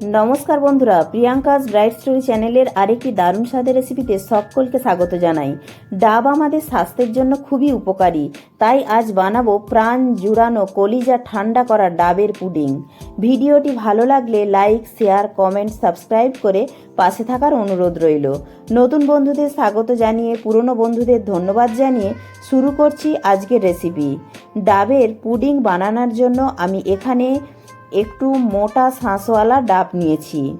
নমস্কার বন্ধুরা, Priyanka's bright story চ্যানেলের আরেকটি দারুণ স্বাদের রেসিপিতে সকলকে স্বাগত জানাই। ডাব আমাদের স্বাস্থ্যের জন্য খুবই উপকারী, তাই আজ বানাবো প্রাণ জুড়ানো কলিজা ঠান্ডা করা ডাবের পুডিং। ভিডিওটি ভালো লাগলে লাইক শেয়ার কমেন্ট সাবস্ক্রাইব করে পাশে থাকার অনুরোধ রইল। নতুন বন্ধুদের স্বাগত জানিয়ে, পুরনো বন্ধুদের ধন্যবাদ জানিয়ে শুরু করছি আজকের রেসিপি ডাবের পুডিং বানানোর জন্য আমি এখানে একটু মোটা শাঁসওয়ালা ডাব নিয়েছি।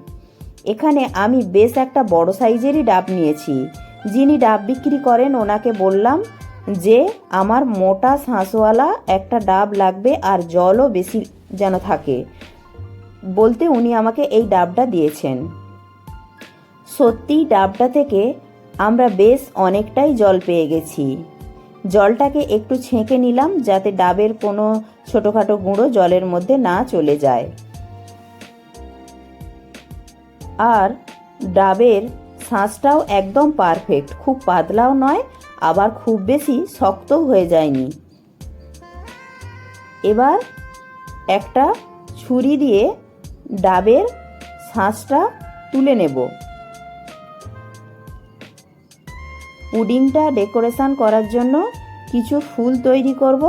এখানে আমি বেশ একটা বড় সাইজেরই ডাব নিয়েছি। যিনি ডাব বিক্রি করেন, ওনাকে বললাম যে, আমার মোটা শাঁসওয়ালা একটা ডাব লাগবে আর জলও বেশি যেন থাকে। বলতে উনি আমাকে এই ডাবটা দিয়েছেন। সত্যি ডাবটা থেকে আমরা বেশ অনেকটাই জল পেয়ে গেছি। জলটাকে একটু ছেঁকে নিলাম যাতে ডাবের কোনো ছোটোখাটো গুঁড়ো জলের মধ্যে না চলে যায়। আর ডাবের শাঁসটাও একদম পারফেক্ট খুব পাতলাও নয়, আবার খুব বেশি শক্তও হয়ে যায়নি। এবার একটা ছুরি দিয়ে ডাবের শাঁসটা তুলে নেব। পুডিংটা ডেকোরেশন করার জন্য কিছু ফুল তৈরি করব।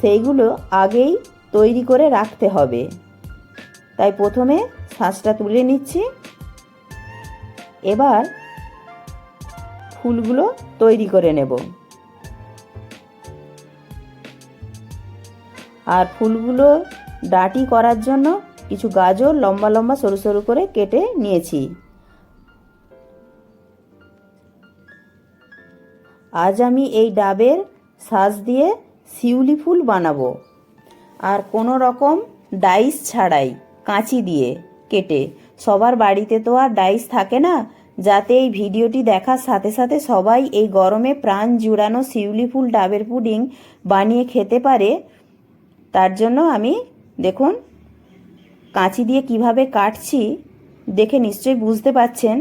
সেইগুলো আগেই তৈরি করে রাখতে হবে। তাই প্রথমে শাঁসটা তুলে নিচ্ছি। এবার ফুলগুলো তৈরি করে নেব। আর ফুলগুলো ডাটি করার জন্য কিছু গাজর লম্বা লম্বা সরু সরু করে কেটে নিয়েছি। আজ আমি এই ডাবের শ্বাস দিয়ে শিউলি ফুল বানাবো। আর কোনো রকম ডাইস ছাড়াই কাঁচি দিয়ে কেটে। সবার বাড়িতে তো আর ডাইস থাকে না, যাতে এই ভিডিওটি দেখার সাথে সাথে সবাই এই গরমে প্রাণ জুড়ানো শিউলি ফুল, ডাবের পুডিং বানিয়ে খেতে পারে। তার জন্য আমি, দেখুন, কাঁচি দিয়ে কীভাবে কাটছি, দেখে নিশ্চয়ই বুঝতে পাচ্ছেন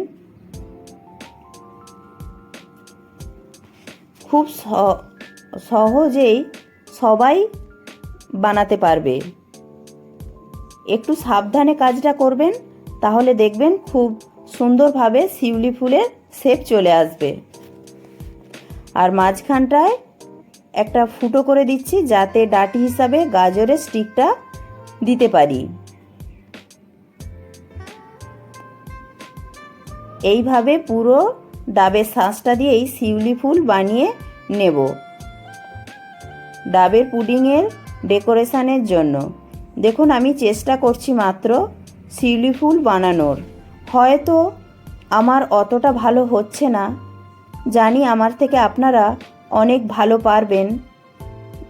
খুব সহজেই সবাই বানাতে পারবে। একটু সাবধানে কাজটা করবেন, তাহলে দেখবেন খুব সুন্দরভাবে শিউলি ফুলের শেপ চলে আসবে। আর মাঝখানটায় একটা ফুটো করে দিচ্ছি, যাতে ডাটি হিসাবে গাজরের স্টিকটা দিতে পারি। এইভাবে পুরো ডাবের শাঁসটা দিয়েই শিউলি ফুল বানিয়ে নেব। ডাবের পুডিংয়ের ডেকোরেশনের জন্য। দেখুন, আমি চেষ্টা করছি মাত্র শিউলি ফুল বানানোর। হয়তো আমার অতটা ভালো হচ্ছে না। জানি আমার থেকে আপনারা অনেক ভালো পারবেন।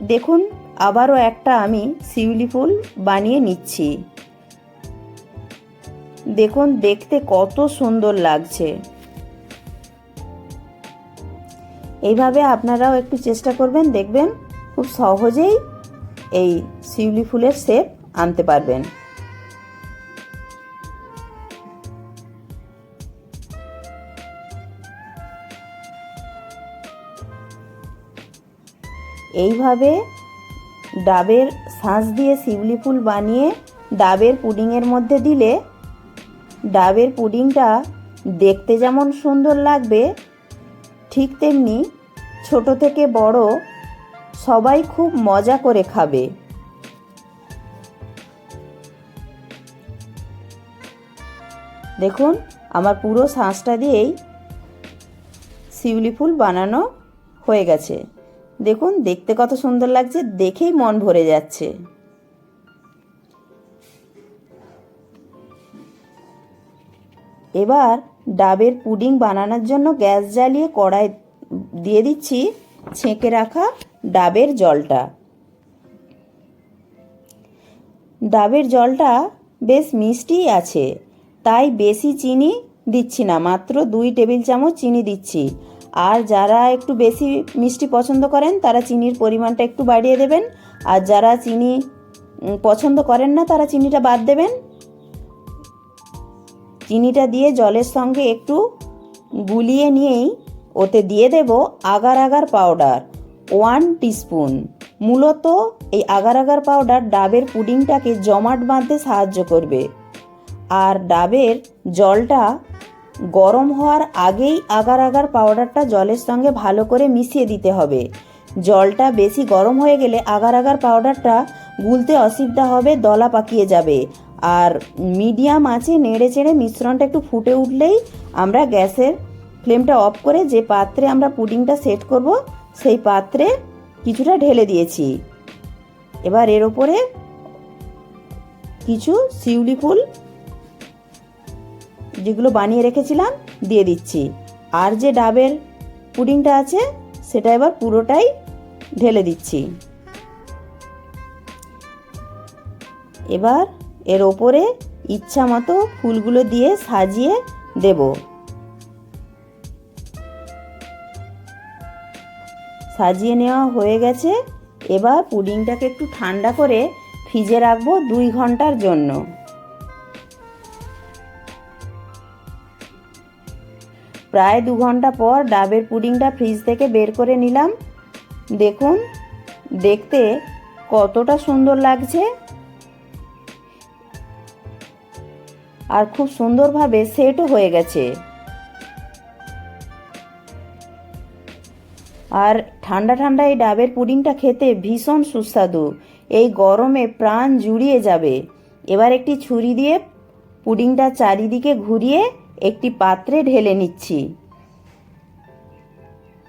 দেখুন, আবারও একটা আমি শিউলি ফুল বানিয়ে নিচ্ছি। দেখুন, দেখতে কত সুন্দর লাগছে। এইভাবে আপনারাও একটু চেষ্টা করবেন, দেখবেন খুব সহজেই এই শিউলি ফুলের শেপ আনতে পারবেন। এইভাবে ডাবের শাঁস দিয়ে শিউলি ফুল বানিয়ে ডাবের পুডিংয়ের মধ্যে দিলে ডাবের পুডিংটা দেখতে যেমন সুন্দর লাগবে ঠিক তেমনি ছোট থেকে বড় সবাই খুব মজা করে খাবে। দেখুন, আমার পুরো শাঁসটা দিয়েই শিউলি ফুল বানানো হয়ে গেছে। দেখুন, দেখতে কত সুন্দর লাগছে, দেখেই মন ভরে যাচ্ছে। এবার ডাবের পুডিং বানানোর জন্য গ্যাস জ্বালিয়ে কড়াই দিয়ে দিচ্ছি ছেঁকে রাখা ডাবের জলটা। ডাবের জলটা বেশ মিষ্টিই আছে, তাই বেশি চিনি দিচ্ছি না, মাত্র দুই টেবিল চামচ চিনি দিচ্ছি। আর যারা একটু বেশি মিষ্টি পছন্দ করেন, তারা চিনির পরিমাণটা একটু বাড়িয়ে দেবেন। আর যারা চিনি পছন্দ করেন না, তারা চিনিটা বাদ দেবেন। চিনিটা দিয়ে জলের সঙ্গে একটু গুলিয়ে নিয়েই ওতে দিয়ে দেব agar agar powder, one teaspoon. মূলত এই আগার আগার পাউডার ডাবের পুডিংটাকে জমাট বাঁধতে সাহায্য করবে। আর ডাবের জলটা গরম হওয়ার আগেই আগার আগার পাউডারটা জলের সঙ্গে ভালো করে মিশিয়ে দিতে হবে। জলটা বেশি গরম হয়ে গেলে আগার আগার পাউডারটা গুলতে অসুবিধা হবে, দলা পাকিয়ে যাবে। আর মিডিয়াম আছে, নেড়ে চেড়ে মিশ্রণটা একটু ফুটে উঠলেই আমরা গ্যাসের ফ্লেমটা অফ করে যে পাত্রে আমরা পুডিংটা সেট করব, সেই পাত্রে কিছুটা ঢেলে দিয়েছি। এবার এর ওপরে কিছু শিউলি ফুল যেগুলো বানিয়ে রেখেছিলাম, দিয়ে দিচ্ছি। আর যে ডাবের পুডিংটা আছে, সেটা এবার পুরোটাই ঢেলে দিচ্ছি। এবার এর ওপরে ইচ্ছা মতো ফুলগুলো দিয়ে সাজিয়ে দেব। সাজিয়ে নেওয়া হয়ে গেছে। এবার পুডিংটাকে একটু ঠান্ডা করে ফ্রিজে রাখব দুই ঘণ্টার জন্য। প্রায় দু ঘণ্টা পর ডাবের পুডিংটা ফ্রিজ থেকে বের করে নিলাম। দেখুন, দেখতে কতটা সুন্দর লাগছে। আর খুব সুন্দরভাবে সেটও হয়ে গেছে। আর ঠান্ডা ঠান্ডা এই ডাবের পুডিংটা খেতে ভীষণ সুস্বাদু। এই গরমে প্রাণ জুড়িয়ে যাবে। এবার একটি ছুরি দিয়ে পুডিংটা চারিদিকে ঘুরিয়ে একটি পাত্রে ঢেলে নিচ্ছি।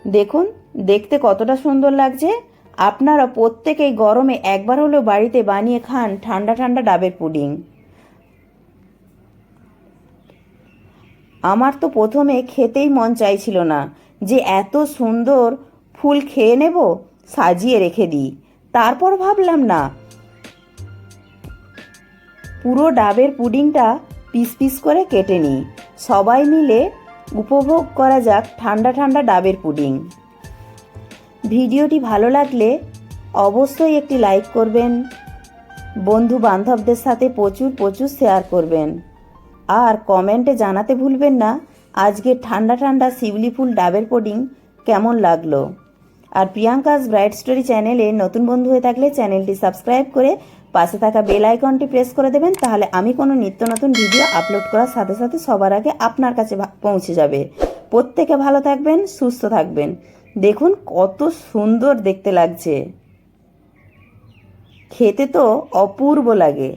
দেখুন, দেখতে কতটা সুন্দর লাগছে। আপনারা প্রত্যেকেই গরমে একবার হলেও বাড়িতে বানিয়ে খান ঠান্ডা ঠান্ডা ডাবের পুডিং। আমার তো প্রথমে খেতেই মন চাইছিল না যে এত সুন্দর ফুল খেয়ে নেব, সাজিয়ে রেখে দিই। তারপর ভাবলাম না। পুরো ডাবের পুডিংটা পিস পিস করে কেটে নিই। সবাই মিলে উপভোগ করা যাক ঠান্ডা ঠান্ডা ডাবের পুডিং। ভিডিওটি ভালো লাগলে অবশ্যই একটি লাইক করবেন। বন্ধু বান্ধবদের সাথে প্রচুর প্রচুর শেয়ার করবেন। আর কমেন্টে জানাতে ভুলবেন না। আজকে ঠান্ডা ঠান্ডা শিউলি ফুল ডাবের পুডিং কেমন লাগল? আর প্রিয়াঙ্কাস ব্রাইট স্টোরি চ্যানেলে নতুন বন্ধু হয়ে থাকলে চ্যানেলটি সাবস্ক্রাইব করে পাশে থাকা বেল আইকনটি প্রেস করে দেবেন, তাহলে আমি কোনো নিত্য নতুন ভিডিও আপলোড করার সাথে সাথে সবার আগে আপনার কাছে পৌঁছে যাবে। প্রত্যেকে ভালো থাকবেন, সুস্থ থাকবেন। দেখুন কত সুন্দর দেখতে লাগছে। খেতে তো অপূর্ব লাগে।